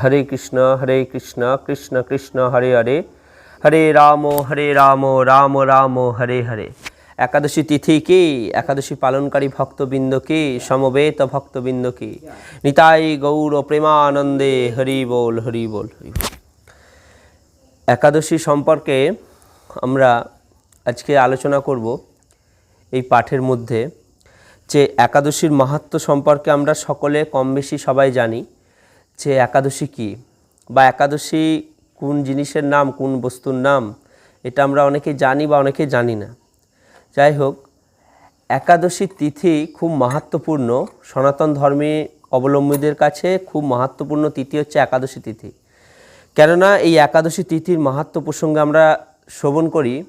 হরে কৃষ্ণ হরে কৃষ্ণ কৃষ্ণ কৃষ্ণ, হরে হরে। হরে রাম হরে রাম রাম রাম, হরে হরে। একাদশী তিথি কি? একাদশী পালনকারী ভক্তবৃন্দ কি? সমবেত ভক্তবৃন্দ কি? নিতাই গৌর প্রেমানন্দে হরি বল হরি বল, হরি একাদশী সম্পর্কে আমরা আজকে আলোচনা করব এই পাঠের মধ্যে যে একাদশীর মাহাত্ম্য সম্পর্কে আমরা সকলে কম বেশি সবাই জানি। যে একাদশী কি? বা একাদশী কোন জিনিসের নাম, কোন বস্তুর নাম? এটা আমরা অনেকে জানি বা অনেকে জানি না। যাই হোক, একাদশী তিথি খুব মাহাত্মপূর্ণ। সনাতন ধর্মে অবলম্বীদের কাছে খুব মাহাত্মপূর্ণ তিথি হচ্ছে একাদশী তিথি। কেননা এই একাদশী তিথির মাহাত্ম্য প্রসঙ্গে আমরা শ্রবণ করি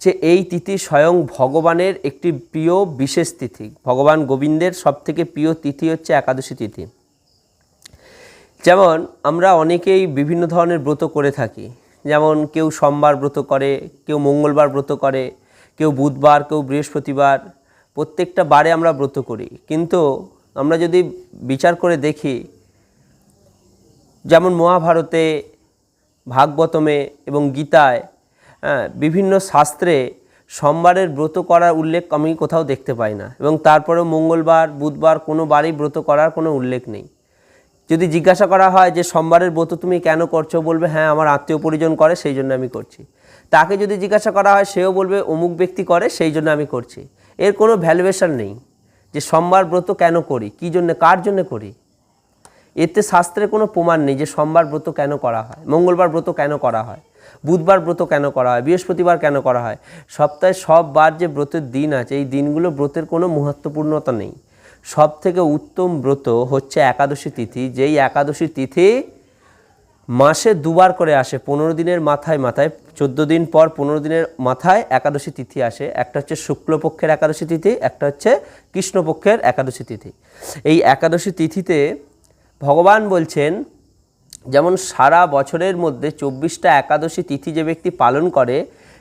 যে এই তিথি স্বয়ং ভগবানের একটি প্রিয় বিশেষ তিথি। ভগবান গোবিন্দের সবথেকে প্রিয় তিথি হচ্ছে একাদশী তিথি। যেমন আমরা অনেকেই বিভিন্ন ধরনের ব্রত করে থাকি। যেমন কেউ সোমবার ব্রত করে কেউ মঙ্গলবার ব্রত করে কেউ বুধবার কেউ বৃহস্পতিবার প্রত্যেকটা বারে আমরা ব্রত করি। কিন্তু আমরা যদি বিচার করে দেখি যেমন মহাভারতে ভাগবতমে এবং গীতায় হ্যাঁ, বিভিন্ন শাস্ত্রে সোমবারের ব্রত করার উল্লেখ আমি কোথাও দেখতে পাই না। এবং তারপরেও মঙ্গলবার বুধবার কোনো বারই ব্রত করার কোনো উল্লেখ নেই। যদি জিজ্ঞাসা করা হয় যে সোমবারের ব্রত তুমি কেন করছ, বলবে হ্যাঁ আমার আত্মীয় পরিজন করে, সেই জন্য আমি করছি। তাকে যদি জিজ্ঞাসা করা হয়, সেও বলবে, অমুক ব্যক্তি করে, সেই জন্য আমি করছি। এর কোনো ভ্যালুয়েশন নেই যে সোমবার ব্রত কেন করি, কী জন্য, কার জন্য করি। এতে শাস্ত্রে কোনো প্রমাণ নেই যে সোমবার ব্রত কেন করা হয়, মঙ্গলবার ব্রত কেন করা হয়, বুধবার ব্রত কেন করা হয়, বৃহস্পতিবার কেন করা হয়। সপ্তাহে সব বার যে ব্রতের দিন আছে, এই দিনগুলো ব্রতের কোনো মহত্বপূর্ণতা নেই। সব থেকে উত্তম ব্রত হচ্ছে একাদশী তিথি। যেই একাদশী তিথি মাসে দুবার করে আসে, পনেরো দিনের মাথায় মাথায়, চোদ্দ দিন পর পনেরো দিনের মাথায় একাদশী তিথি আসে। একটা হচ্ছে শুক্লপক্ষের একাদশী তিথি, একটা হচ্ছে কৃষ্ণপক্ষের একাদশী তিথি। এই একাদশী তিথিতে ভগবান বলছেন, যেমন সারা বছরের মধ্যে চব্বিশটা একাদশী তিথি যে ব্যক্তি পালন করে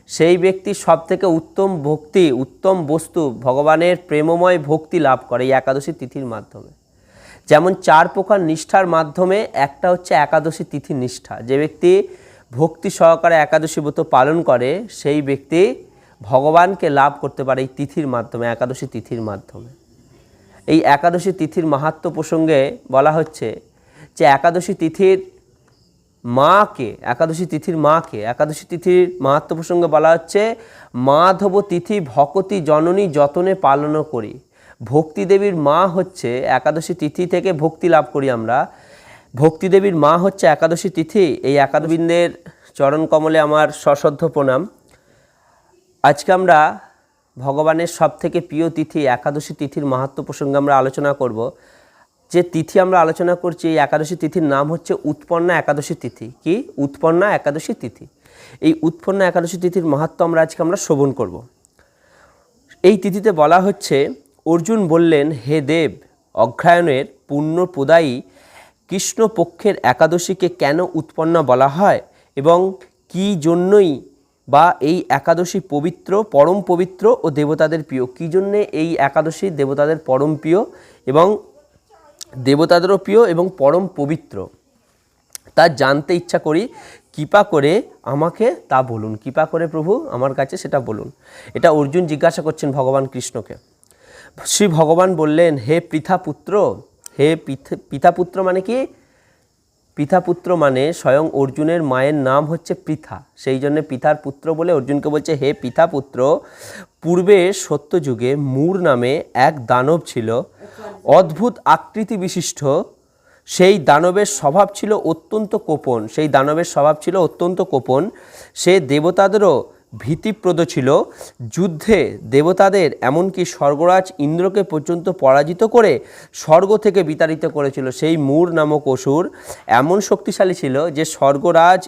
সেই ব্যক্তি সব থেকে উত্তম ভক্তি, উত্তম বস্তু, ভগবানের প্রেমময় ভক্তি লাভ করে এই একাদশী তিথির মাধ্যমে। যেমন চার প্রকার নিষ্ঠার মাধ্যমে একটা হচ্ছে একাদশী তিথি নিষ্ঠা। যে ব্যক্তি ভক্তি সহকারে একাদশী ব্রত পালন করে, সেই ব্যক্তি ভগবানকে লাভ করতে পারে এই তিথির মাধ্যমে, একাদশী তিথির মাধ্যমে। এই একাদশী তিথির মাহাত্ম্য প্রসঙ্গে বলা হচ্ছে যে একাদশী তিথির মাকে, একাদশী তিথির মাকে, একাদশী তিথির মাহাত্ম্য প্রসঙ্গে বলা হচ্ছে, মাধব তিথি ভকতি জননী যতনে পালন করি। ভক্তি দেবীর মা হচ্ছে একাদশী তিথি থেকে ভক্তি লাভ করি আমরা। ভক্তি দেবীর মা হচ্ছে একাদশী তিথি। এই একাদবৃন্দের চরণ কমলে আমার সশ্রদ্ধ প্রণাম। আজকে আমরা ভগবানের সব থেকে প্রিয় তিথি একাদশী তিথির মাহাত্ম্য প্রসঙ্গে আমরা আলোচনা করব। যে তিথি আমরা আলোচনা করছি, এই একাদশী তিথির নাম হচ্ছে উৎপন্না একাদশী তিথি। কি? উৎপন্না একাদশী তিথি। এই উৎপন্না একাদশী তিথির মাহাত্ম্য আমরা আজকে আমরা শ্রবণ করব। এই তিথিতে বলা হচ্ছে, অর্জুন বললেন, হে দেব অগ্রায়ণের পুণ্য প্রদায়ী কৃষ্ণপক্ষের একাদশীকে কেন উৎপন্না বলা হয় এবং কি জন্যই বা এই একাদশী পবিত্র, পরম পবিত্র ও দেবতাদের প্রিয়? কী জন্যে এই একাদশী দেবতাদের পরম প্রিয় এবং দেবতাদেরও প্রিয় এবং পরম পবিত্র। তা জানতে ইচ্ছা করি, কৃপা করে আমাকে তা বলুন। কৃপা করে প্রভু আমার কাছে সেটা বলুন। এটা অর্জুন জিজ্ঞাসা করছেন ভগবান কৃষ্ণকে। শ্রী ভগবান বললেন, হে পৃথা পুত্র হে পিতা পুত্র মানে কি? পিতাপুত্র মানে স্বয়ং অর্জুনের মায়ের নাম হচ্ছে পৃথা। সেই জন্য পিতার পুত্র বলে অর্জুনকে বলছে, হে পিতাপুত্র, পূর্বে সত্যযুগে মূর নামে এক দানব ছিল, অদ্ভুত আকৃতি বিশিষ্ট সেই দানবের স্বভাব ছিল অত্যন্ত কোপন। সেই দানবের স্বভাব ছিল অত্যন্ত কোপন। সে দেবতাদেরও ভীতিপ্রদ ছিল। যুদ্ধে দেবতাদের এমনকি স্বর্গরাজ ইন্দ্রকে পর্যন্ত পরাজিত করে স্বর্গ থেকে বিতাড়িত করেছিল সেই মূর নামক অসুর। এমন শক্তিশালী ছিল যে স্বর্গরাজ,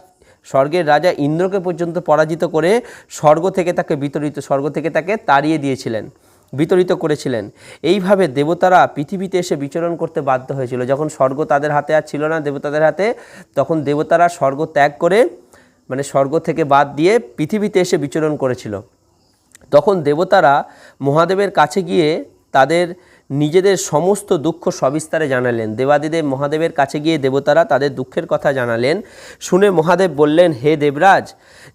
স্বর্গের রাজা ইন্দ্রকে পর্যন্ত পরাজিত করে স্বর্গ থেকে তাকে বিতরিত স্বর্গ থেকে তাকে তাড়িয়ে দিয়েছিলেন বিতরিত করেছিলেন। এইভাবে দেবতারা পৃথিবীতে এসে বিচরণ করতে বাধ্য হয়েছিল। যখন স্বর্গ তাদের হাতে আর ছিল না দেবতাদের হাতে, তখন দেবতারা স্বর্গ ত্যাগ করে মানে স্বর্গ থেকে বাদ দিয়ে পৃথিবীতে এসে বিচরণ করেছিল। তখন দেবতারা মহাদেবের কাছে গিয়ে তাদের নিজেদের সমস্ত দুঃখ সবিস্তারে জানালেন। দেবাদিদেব মহাদেবের কাছে গিয়ে দেবতারা তাদের দুঃখের কথা জানালেন। শুনে মহাদেব বললেন, হে দেবরাজ,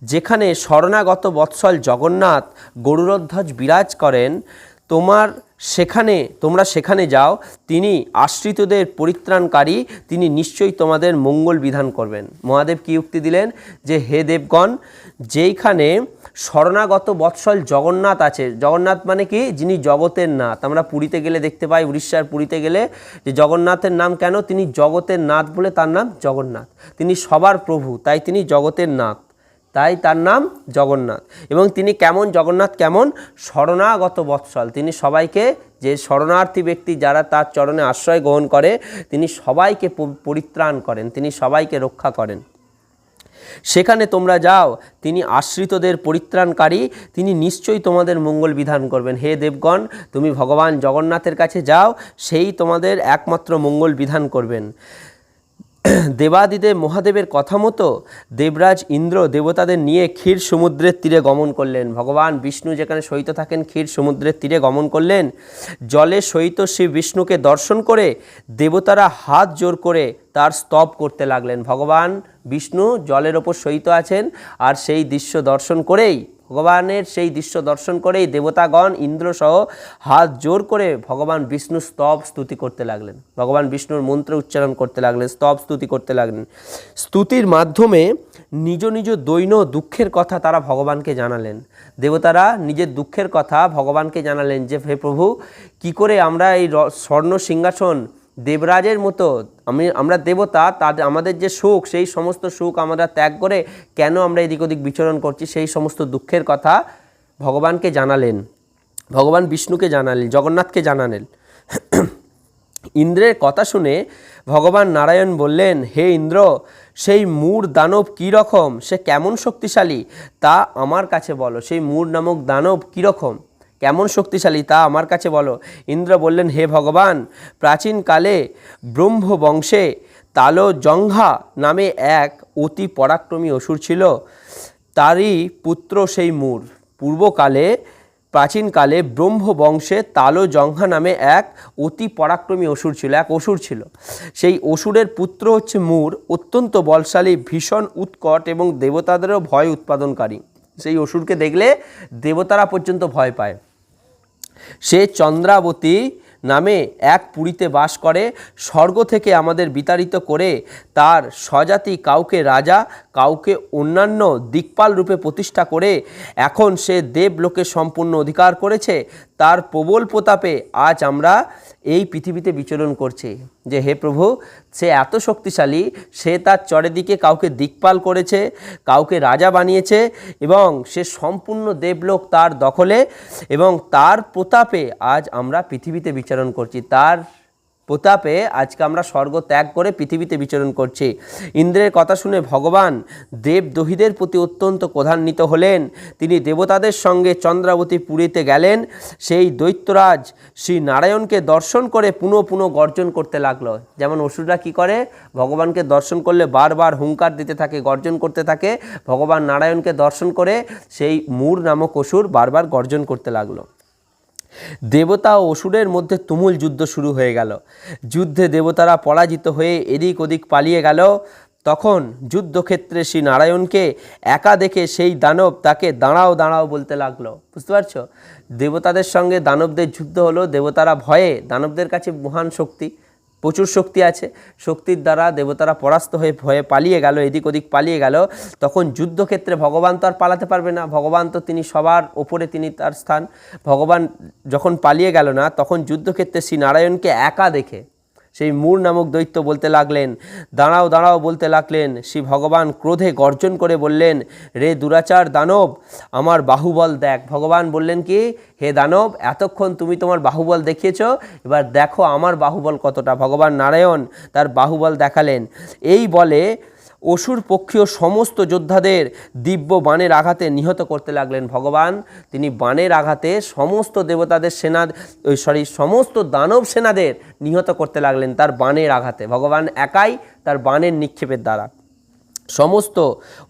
যেখানে শরণাগত বৎসল জগন্নাথ গরুরধ্বজ বিরাজ করেন তোমার সেখানে, তোমরা সেখানে যাও, তিনি আশ্রিতদের পরিত্রাণকারী, তিনি নিশ্চয়ই তোমাদের মঙ্গল বিধান করবেন। মহাদেব কি উক্তি দিলেন? যে হে দেবগণ, যেইখানে শরণাগত বৎসল জগন্নাথ আছে, জগন্নাথ মানে কি? যিনি জগতের নাথ। আমরা পুরীতে গেলে দেখতে পাই, উড়িষ্যার পুরীতে গেলে, যে জগন্নাথের নাম কেন? তিনি জগতের নাথ বলে তার নাম জগন্নাথ। তিনি সবার প্রভু, তাই তিনি জগতের নাথ। তাই তার নাম জগন্নাথ। এবং তিনি কেমন? জগন্নাথ কেমন? শরণাগত বৎসল। তিনি সবাইকে, যে শরণার্থী ব্যক্তি যারা তার চরণে আশ্রয় গ্রহণ করে, তিনি সবাইকে পরিত্রাণ করেন, তিনি সবাইকে রক্ষা করেন। সেখানে তোমরা যাও, তিনি আশ্রিতদের পরিত্রাণকারী, তিনি নিশ্চয়ই তোমাদের মঙ্গল বিধান করবেন। হে দেবগণ, তুমি ভগবান জগন্নাথের কাছে যাও, সেই তোমাদের একমাত্র মঙ্গল বিধান করবেন। দেবাদিদেব মহাদেবের কথা মতো দেবরাজ ইন্দ্র দেবতাদের নিয়ে ক্ষীর সমুদ্রের তীরে গমন করলেন। ভগবান বিষ্ণু যেখানে সহিত থাকেন, ক্ষীর সমুদ্রের তীরে গমন করলেন। জলে সহিত শ্রী বিষ্ণুকে দর্শন করে দেবতারা হাত জোর করে তার স্তব করতে লাগলেন। ভগবান বিষ্ণু জলের ওপর সহিত আছেন আর সেই দৃশ্য দর্শন করেই ভগবানের সেই দৃশ্য দর্শন করেই দেবতাগণ ইন্দ্রসহ হাত জোর করে ভগবান বিষ্ণু স্তব স্তুতি করতে লাগলেন। ভগবান বিষ্ণুর মন্ত্র উচ্চারণ করতে লাগলেন, স্তব স্তুতি করতে লাগলেন। স্তুতির মাধ্যমে নিজ নিজ দৈন দুঃখের কথা তারা ভগবানকে জানালেন। দেবতারা নিজের দুঃখের কথা ভগবানকে জানালেন যে, হে প্রভু, কি করে আমরা এই স্বর্ণ সিংহাসন দেবরাজের মতো আমি, আমরা দেবতা, তাদের, আমাদের যে সুখ, সেই সমস্ত সুখ আমরা ত্যাগ করে কেন আমরা এদিক ওদিক বিচরণ করছি, সেই সমস্ত দুঃখের কথা ভগবানকে জানালেন। ভগবান বিষ্ণুকে জানালেন, জগন্নাথকে জানালেন। ইন্দ্রের কথা শুনে ভগবান নারায়ণ বললেন, হে ইন্দ্র, সেই মূর দানব কী রকম? সে কেমন শক্তিশালী? তা আমার কাছে বলো, সেই মূর নামক দানব কী রকম? কেমন শক্তিশালী তা আমার কাছে বলো। ইন্দ্র বললেন, হে ভগবান, প্রাচীনকালে ব্রহ্ম বংশে তালো জঙ্ঘা নামে এক অতি পরাক্রমী অসুর ছিল। তারই পুত্র সেই মূর। পূর্বকালে, প্রাচীনকালে ব্রহ্ম বংশে তালোজঙ্ঘা নামে এক অতি পরাক্রমী অসুর ছিল, এক অসুর ছিল। সেই অসুরের পুত্র হচ্ছে মূর, অত্যন্ত বলশালী, ভীষণ উৎকট এবং দেবতাদেরও ভয় উৎপাদনকারী। সেই অসুরকে দেখলে দেবতারা পর্যন্ত ভয় পায়। সে চন্দ্রাবতী নামে এক পুরীতে বাস করে। স্বর্গ থেকে আমাদের বিতাড়িত করে তার স্বজাতি কাউকে রাজা, কাউকে অন্যান্য দিকপাল রূপে প্রতিষ্ঠা করে এখন সে দেবলোকে সম্পূর্ণ অধিকার করেছে। তার প্রবল প্রতাপে আজ আমরা এই পৃথিবীতে বিচরণ করছে যে, হে প্রভু, সে এত শক্তিশালী, সে তার চরেদিকে কাউকে দিকপাল করেছে, কাউকে রাজা বানিয়েছে এবং সে সম্পূর্ণ দেবলোক তার দখলে এবং তার প্রতাপে আজ আমরা পৃথিবীতে বিচরণ করছি। তার প্রতাপে আজকে আমরা স্বর্গ ত্যাগ করে পৃথিবীতে বিচরণ করছি। ইন্দ্রের কথা শুনে ভগবান দেবদহীদের প্রতি অত্যন্ত ক্রধান্বিত হলেন। তিনি দেবতাদের সঙ্গে চন্দ্রাবতী পুরীতে গেলেন। সেই দৈত্যরাজ শ্রী নারায়ণকে দর্শন করে পুনঃ পুনঃ গর্জন করতে লাগল। যেমন অসুররা কি করে? ভগবানকে দর্শন করলে বারবার হুঙ্কার দিতে থাকে, গর্জন করতে থাকে। ভগবান নারায়ণকে দর্শন করে সেই মূর নামক অসুর বারবার গর্জন করতে লাগল। দেবতা ও অসুরের মধ্যে তুমুল যুদ্ধ শুরু হয়ে গেল। যুদ্ধে দেবতারা পরাজিত হয়ে এদিক ওদিক পালিয়ে গেল। তখন যুদ্ধক্ষেত্রে শ্রী নারায়ণকে একা দেখে সেই দানব তাকে দাঁড়াও দাঁড়াও বলতে লাগল। বুঝতে পারছ? দেবতাদের সঙ্গে দানবদের যুদ্ধ হলো। দেবতারা ভয়ে দানবদের কাছে মহান শক্তি। প্রচুর শক্তি আছে। শক্তির দ্বারা দেবতারা পরাস্ত হয়ে ভয়ে পালিয়ে গেল, এদিক ওদিক পালিয়ে গেল। তখন যুদ্ধক্ষেত্রে ভগবান তো আর পালাতে পারবে না। ভগবান তো তিনি সবার ওপরে তিনি তার স্থান। ভগবান যখন পালিয়ে গেল না, তখন যুদ্ধক্ষেত্রে শ্রী নারায়ণকে একা দেখে সেই মূর নামক দৈত্য বলতে লাগলেন। দাঁড়াও দাঁড়াও বলতে লাগলেন শ্রী ভগবান ক্রোধে গর্জন করে বললেন, রে দুরাচার দানব, আমার বাহুবল দেখ। ভগবান বললেন কি, হে দানব, এতক্ষণ তুমি তোমার বাহুবল দেখিয়েছ, এবার দেখো আমার বাহুবল কতটা। ভগবান নারায়ণ তার বাহুবল দেখালেন। এই বলে অসুর পক্ষীয় সমস্ত যোদ্ধাদের দিব্য বাণের আঘাতে নিহত করতে লাগলেন ভগবান। তিনি বাণের আঘাতে সমস্ত দেবতাদের সেনা সরি সমস্ত দানব সেনাদের নিহত করতে লাগলেন তার বাণের আঘাতে। ভগবান একাই তার বাণের নিক্ষেপের দ্বারা। সমস্ত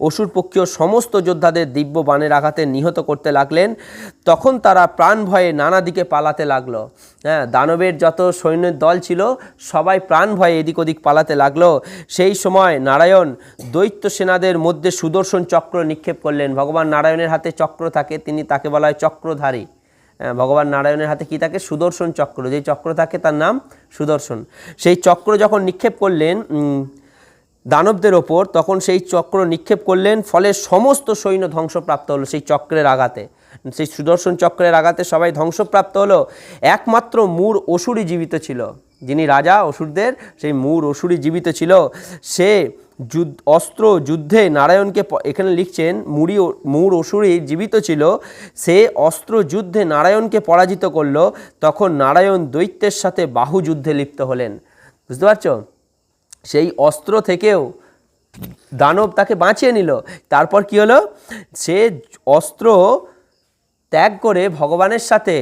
অসুর পক্ষীয় সমস্ত যোদ্ধাদের দিব্য বাণের আঘাতে নিহত করতে লাগলেন। তখন তারা প্রাণ ভয়ে নানা দিকে পালাতে লাগল। হ্যাঁ দানবের যত সৈন্যের দল ছিল সবাই প্রাণ ভয়ে এদিক ওদিক পালাতে লাগল। সেই সময় নারায়ণ দৈত্য সেনাদের মধ্যে সুদর্শন চক্র নিক্ষেপ করলেন। ভগবান নারায়ণের হাতে চক্র থাকে তিনি তাকে বলা হয় চক্রধারী। হ্যাঁ, ভগবান নারায়ণের হাতে কি থাকে? সুদর্শন চক্র। যে চক্র থাকে তার নাম সুদর্শন। সেই চক্র যখন নিক্ষেপ করলেন দানবদের ওপর তখন সেই চক্র নিক্ষেপ করলেন, ফলে সমস্ত সৈন্য ধ্বংসপ্রাপ্ত হলো সেই চক্রের আঘাতে। সেই সুদর্শন চক্রের আঘাতে সবাই ধ্বংসপ্রাপ্ত হলো। একমাত্র মূর অসুরই জীবিত ছিল। যিনি রাজা অসুরদের, সেই মূর অসুরই জীবিত ছিল। সে যুদ্ধ, অস্ত্র যুদ্ধে নারায়ণকে এখানে লিখছেন, মুড়ি মূর অসুরই জীবিত ছিল। সে অস্ত্র যুদ্ধে নারায়ণকে পরাজিত করল। তখন নারায়ণ দৈত্যের সাথে বাহু যুদ্ধে লিপ্ত হলেন। বুঝতে পারছ? সেই অস্ত্র থেকেও দানব তাকে বাঁচিয়ে নিল। তারপর কি হলো? সে অস্ত্র ত্যাগ করে ভগবানের সাথে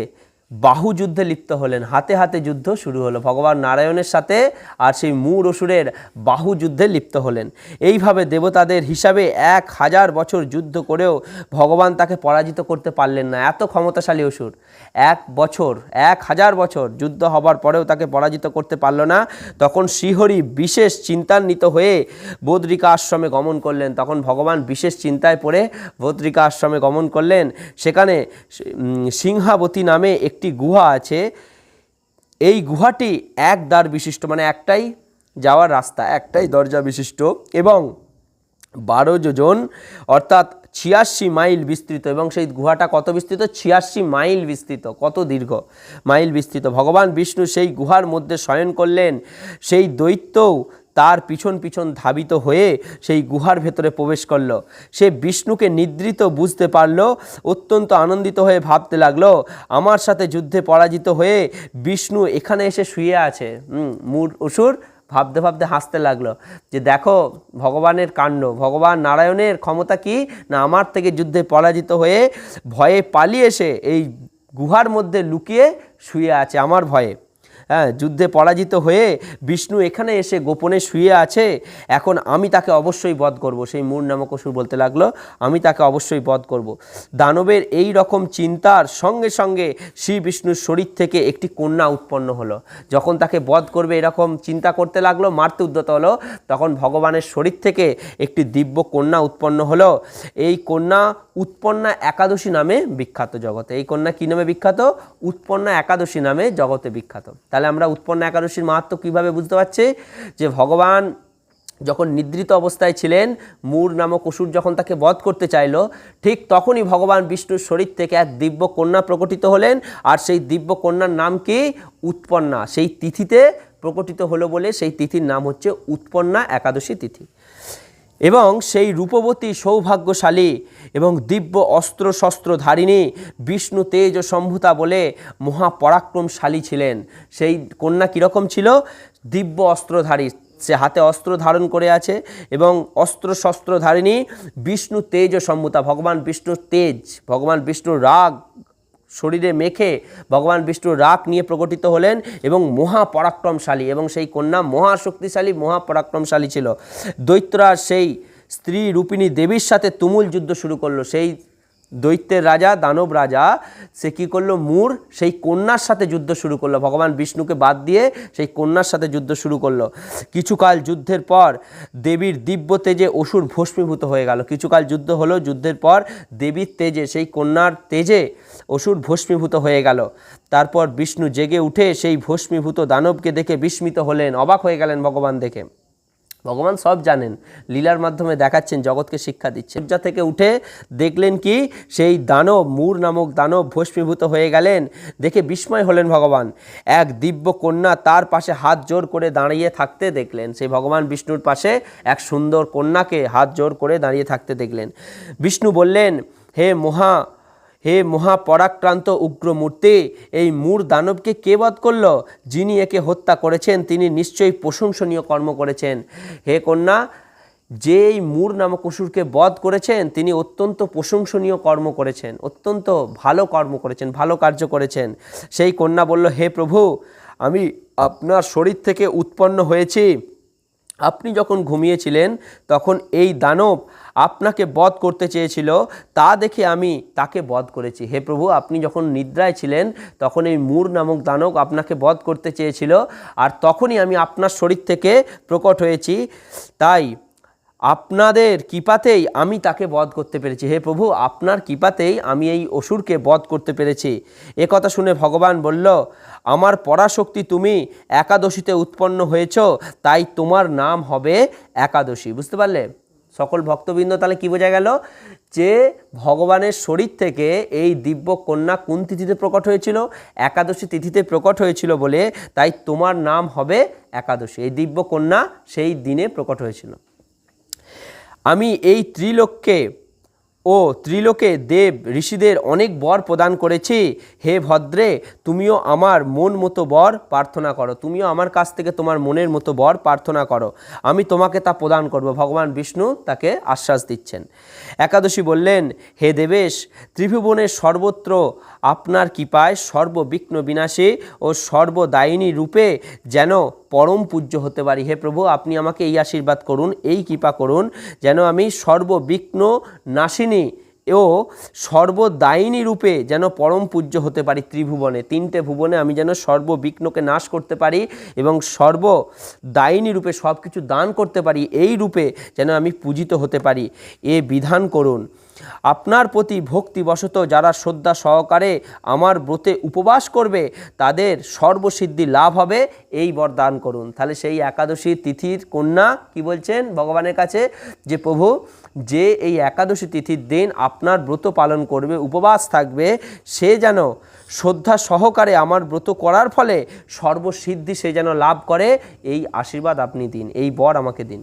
বাহু যুদ্ধে লিপ্ত হলেন। হাতে হাতে যুদ্ধ শুরু হলো। ভগবান নারায়ণের সাথে আর সেই মূর অসুরের বাহু যুদ্ধে লিপ্ত হলেন। এইভাবে দেবতাদের হিসাবে এক হাজার বছর যুদ্ধ করেও ভগবান তাকে পরাজিত করতে পারলেন না। এত ক্ষমতাশালী অসুর। এক বছর, এক হাজার বছর যুদ্ধ হবার পরেও তাকে পরাজিত করতে পারল না। তখন শ্রীহরি বিশেষ চিন্তান্বিত হয়ে বদ্রিকা আশ্রমে গমন করলেন। তখন ভগবান বিশেষ চিন্তায় পড়ে বদ্রিকা আশ্রমে গমন করলেন। সেখানে সিংহাবতী নামে একটি গুহা আছে, এই গুহাটি এক দ্বার বিশিষ্ট মানে একটাই যাওয়ার রাস্তা, একটাই দরজা বিশিষ্ট এবং বারো যোজন, অর্থাৎ ছিয়াশি মাইল বিস্তৃত এবং সেই গুহাটা কত বিস্তৃত? ছিয়াশি মাইল বিস্তৃত, কত দীর্ঘ মাইল বিস্তৃত। ভগবান বিষ্ণু সেই গুহার মধ্যে শয়ন করলেন, সেই দৈত্যও তার পিছন পিছন ধাবিত হয়ে সেই গুহার ভেতরে প্রবেশ করল। সে বিষ্ণুকে নিদ্রিত বুঝতে পারল, অত্যন্ত আনন্দিত হয়ে ভাবতে লাগল, আমার সাথে যুদ্ধে পরাজিত হয়ে বিষ্ণু এখানে এসে শুয়ে আছে। মূর অসুর ভাবতে ভাবতে হাসতে লাগল, যে দেখো, ভগবানের কাণ্ড, ভগবান নারায়ণের ক্ষমতা কি? না আমার থেকে যুদ্ধে পরাজিত হয়ে ভয়ে পালিয়ে এসে এই গুহার মধ্যে লুকিয়ে শুয়ে আছে আমার ভয়ে। হ্যাঁ যুদ্ধে পরাজিত হয়ে বিষ্ণু এখানে এসে গোপনে শুয়ে আছে। এখন আমি তাকে অবশ্যই বধ করব। সেই মূর নামক অসুর বলতে লাগল, আমি তাকে অবশ্যই বধ করব। দানবের এই রকম চিন্তার সঙ্গে সঙ্গে শ্রী বিষ্ণুর শরীর থেকে একটি কন্যা উৎপন্ন হলো। যখন তাকে বধ করবে এরকম চিন্তা করতে লাগল, মারতে উদ্যত হলো, তখন ভগবানের শরীর থেকে একটি দিব্য কন্যা উৎপন্ন হলো। এই কন্যা উৎপন্না একাদশী নামে বিখ্যাত জগতে। এই কন্যা কী নামে বিখ্যাত? উৎপন্না একাদশী নামে জগতে বিখ্যাত। তাহলে আমরা উৎপন্ন একাদশীর মাহাত্ম কীভাবে বুঝতে পারছি? যে ভগবান যখন নিদ্রিত অবস্থায় ছিলেন, মূর নামক অসুর যখন তাকে বধ করতে চাইল, ঠিক তখনই ভগবান বিষ্ণুর শরীর থেকে এক দিব্য কন্যা প্রকটিত হলেন। আর সেই দিব্য কন্যার নাম কি? উৎপন্না। সেই তিথিতে প্রকটিত হলো বলে সেই তিথির নাম হচ্ছে উৎপন্না একাদশী তিথি। এবং সেই রূপবতী সৌভাগ্যশালী এবং দিব্য অস্ত্র শস্ত্র ধারিণী বিষ্ণু তেজ ও সম্ভুতা বলে মহাপরাক্রমশালী ছিলেন। সেই কন্যা কীরকম ছিল? দিব্য অস্ত্রধারী। সে হাতে অস্ত্র ধারণ করে আছে এবং অস্ত্র শস্ত্র ধারিণী বিষ্ণু তেজ ও সম্ভুতা। ভগবান বিষ্ণুর তেজ, ভগবান বিষ্ণুর রাগ শরীরে মেখে ভগবান বিষ্ণুর রাগ নিয়ে প্রকটিত হলেন এবং মহাপরাক্রমশালী এবং সেই কন্যা মহা মহাশক্তিশালী, মহাপরাক্রমশালী ছিল। দৈত্যরা সেই স্ত্রী রূপিণী দেবীর সাথে তুমুল যুদ্ধ শুরু করল। সেই দৈত্যের রাজা, দানব রাজা, সে কী করল? মূর, সেই কন্যার সাথে যুদ্ধ শুরু করল। ভগবান বিষ্ণুকে বাদ দিয়ে সেই কন্যার সাথে যুদ্ধ শুরু করল। কিছুকাল যুদ্ধের পর দেবীর দিব্য তেজে অসুর ভস্মীভূত হয়ে গেল। কিছুকাল যুদ্ধ হলো, যুদ্ধের পর দেবীর তেজে, সেই কন্যার তেজে অসুর ভস্মীভূত হয়ে গেল। তারপর বিষ্ণু জেগে উঠে সেই ভস্মীভূত দানবকে দেখে বিস্মিত হলেন, অবাক হয়ে গেলেন ভগবান দেখে। ভগবান সব জানেন, লীলার মাধ্যমে দেখাচ্ছেন, জগৎকে শিক্ষা দিচ্ছেন। সূর্যা থেকে উঠে দেখলেন কি, সেই দানব, মূর নামক দানব ভস্মীভূত হয়ে গেলেন। দেখে বিস্ময় হলেন ভগবান। এক দিব্য কন্যা তার পাশে হাত জোর করে দাঁড়িয়ে থাকতে দেখলেন। সেই ভগবান বিষ্ণুর পাশে এক সুন্দর কন্যাকে হাত জোর করে দাঁড়িয়ে থাকতে দেখলেন। বিষ্ণু বললেন, হে মহা হে মহাপরাক্রান্ত উগ্রমূর্তি, এই মূর দানবকে কে বধ করল? যিনি একে হত্যা করেছেন, তিনি নিশ্চয়ই প্রশংসনীয় কর্ম করেছেন। হে কন্যা যে এই মূর নামক অসুরকে বধ করেছেন, তিনি অত্যন্ত প্রশংসনীয় কর্ম করেছেন, অত্যন্ত ভালো কর্ম করেছেন, ভালো কার্য করেছেন। সেই কন্যা বলল, হে প্রভু, আমি আপনার শরীর থেকে উৎপন্ন হয়েছি। আপনি যখন ঘুমিয়েছিলেন, তখন এই দানব আপনাকে বধ করতে চেয়েছিল, তা দেখে আমি তাকে বধ করেছি। হে প্রভু, আপনি যখন নিদ্রায় ছিলেন, তখন এই মূর নামক দানব আপনাকে বধ করতে চেয়েছিল, আর তখনই আমি আপনার শরীর থেকে প্রকট হয়েছি। তাই আপনাদের কৃপাতেই আমি তাকে বধ করতে পেরেছি। হে প্রভু, আপনার কৃপাতেই আমি এই অসুরকে বধ করতে পেরেছি। এ কথা শুনে ভগবান বলল, আমার পরাশক্তি তুমি একাদশীতে উৎপন্ন হয়েছ, তাই তোমার নাম হবে একাদশী। বুঝতে পারলে? সকল ভক্তবৃন্দ তাহলে কী বোঝা গেল? যে ভগবানের শরীর থেকে এই দিব্য কন্যা কোন তিথিতে প্রকট হয়েছিল, একাদশী তিথিতে প্রকট হয়েছিল বলে, তাই তোমার নাম হবে একাদশী। এই দিব্য কন্যা সেই দিনে প্রকট হয়েছিল। আমি এই ত্রিলোককে ও ত্রিলোকে দেব ঋষিদের অনেক বর প্রদান করেছি। হে ভদ্রে, তুমিও আমার মন মতো বর প্রার্থনা করো। তুমিও আমার কাছ থেকে তোমার মনের মতো বর প্রার্থনা করো। আমি তোমাকে তা প্রদান করব। ভগবান বিষ্ণু তাকে আশ্বাস দিচ্ছেন। একাদশী বললেন, হে দেবেশ ত্রিভুবনের সর্বত্র আপনার কৃপায় সর্ববিঘ্ন বিনাশী ও সর্বদায়িনী রূপে যেন পরম পূজ্য হতে পারি। হে প্রভু, আপনি আমাকে এই আশীর্বাদ করুন, এই কৃপা করুন, যেন আমি সর্ববিঘ্ন নাশিনী ও সর্বদায়িনী রূপে যেন পরম পূজ্য হতে পারি ত্রিভুবনে। তিনটে ভুবনে আমি যেন সর্ববিঘ্নকে নাশ করতে পারি এবং সর্বদায়িনী রূপে সব কিছু দান করতে পারি, এই রূপে যেন আমি পূজিত হতে পারি। এ বিধান করুন। আপনার প্রতি ভক্তিবশত যারা শ্রদ্ধা সহকারে আমার ব্রতে উপবাস করবে, তাদের সর্বসিদ্ধি লাভ হবে, এই বর দান করুন। তাহলে সেই একাদশী তিথির কন্যা কি বলছেন ভগবানের কাছে? যে প্রভু যে এই একাদশী তিথির দিন আপনার ব্রত পালন করবে, উপবাস থাকবে, সে যেন শ্রদ্ধা সহকারে আমার ব্রত করার ফলে সর্বসিদ্ধি সে যেন লাভ করে, এই আশীর্বাদ আপনি দিন, এই বর আমাকে দিন।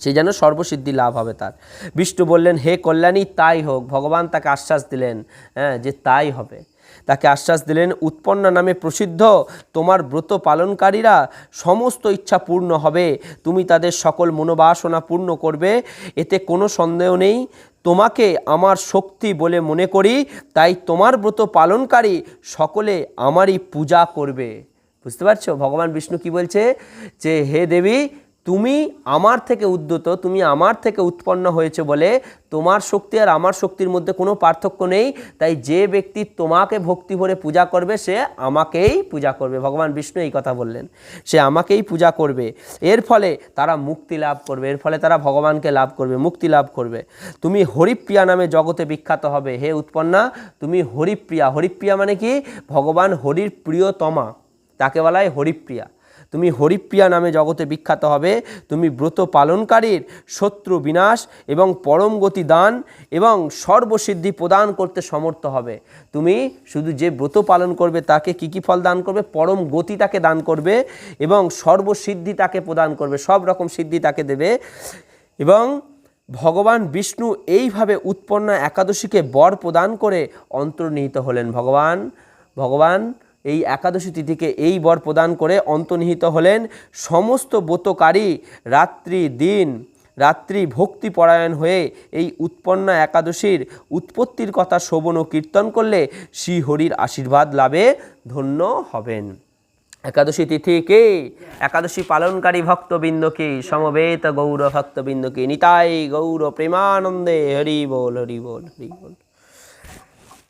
সে যেন সর্বসিদ্ধি লাভ হবে তার। বিষ্ণু বললেন, হে কল্যাণী, তাই হোক, ভগবান তাকে আশ্বাস দিলেন হ্যাঁ যে তাই হবে। তাকে আশ্বাস দিলেন, উৎপন্ন নামে প্রসিদ্ধ, তোমার ব্রত পালনকারীরা সমস্ত ইচ্ছা পূর্ণ হবে। তুমি তাদের সকল মনোবাসনা পূর্ণ করবে। এতে কোনো সন্দেহ নেই। তোমাকে আমার শক্তি বলে মনে করি। তাই তোমার ব্রত পালনকারী সকলে আমারই পূজা করবে। বুঝতে পারছ? ভগবান বিষ্ণু কি বলছে? যে, হে দেবী তুমি আমার থেকে উদ্যত, তুমি আমার থেকে উৎপন্ন হয়েছে বলে তোমার শক্তি আর আমার শক্তির মধ্যে কোনো পার্থক্য নেই। তাই যে ব্যক্তি তোমাকে ভক্তি ভরে পূজা করবে, সে আমাকেই পূজা করবে। ভগবান বিষ্ণু এই কথা বললেন। সে আমাকেই পূজা করবে। এর ফলে তারা মুক্তি লাভ করবে। এর ফলে তারা ভগবানকে লাভ করবে, মুক্তি লাভ করবে। তুমি হরিপ্রিয়া নামে জগতে বিখ্যাত হবে। হে উৎপন্না, তুমি হরিপ্রিয়া। হরিপ্রিয়া মানে কি? ভগবান হরির প্রিয়তমা। তাকে বলা হয় হরিপ্রিয়া। তুমি হরিপ্রিয়া নামে জগতে বিখ্যাত হবে। তুমি ব্রত পালনকারীর শত্রু বিনাশ এবং পরম গতি দান এবং সর্বসিদ্ধি প্রদান করতে সমর্থ হবে। তুমি শুধু যে ব্রত পালন করবে, তাকে কী কী ফল দান করবে? পরম গতি তাকে দান করবে এবং সর্বসিদ্ধি তাকে প্রদান করবে। সব রকম সিদ্ধি তাকে দেবে এবং ভগবান বিষ্ণু এইভাবে উৎপন্ন একাদশীকে বর প্রদান করে অন্তর্নিহিত হলেন। ভগবান ভগবান এই একাদশী তিথিকে এই বর প্রদান করে অন্তর্নিহিত হলেন। সমস্ত ব্রতকারী রাত্রি দিন, রাত্রি ভক্তি পরায়ণ হয়ে এই উৎপন্ন একাদশীর উৎপত্তির কথা শোভন ও কীর্তন করলে শ্রীহরির আশীর্বাদ লাভে ধন্য হবেন। একাদশী তিথি কে? একাদশী পালনকারী ভক্তবৃন্দ কে? সমবেত গৌর ভক্তবৃন্দ কে? নিতাই গৌর প্রেমানন্দে হরি বল হরি বল হরি বল।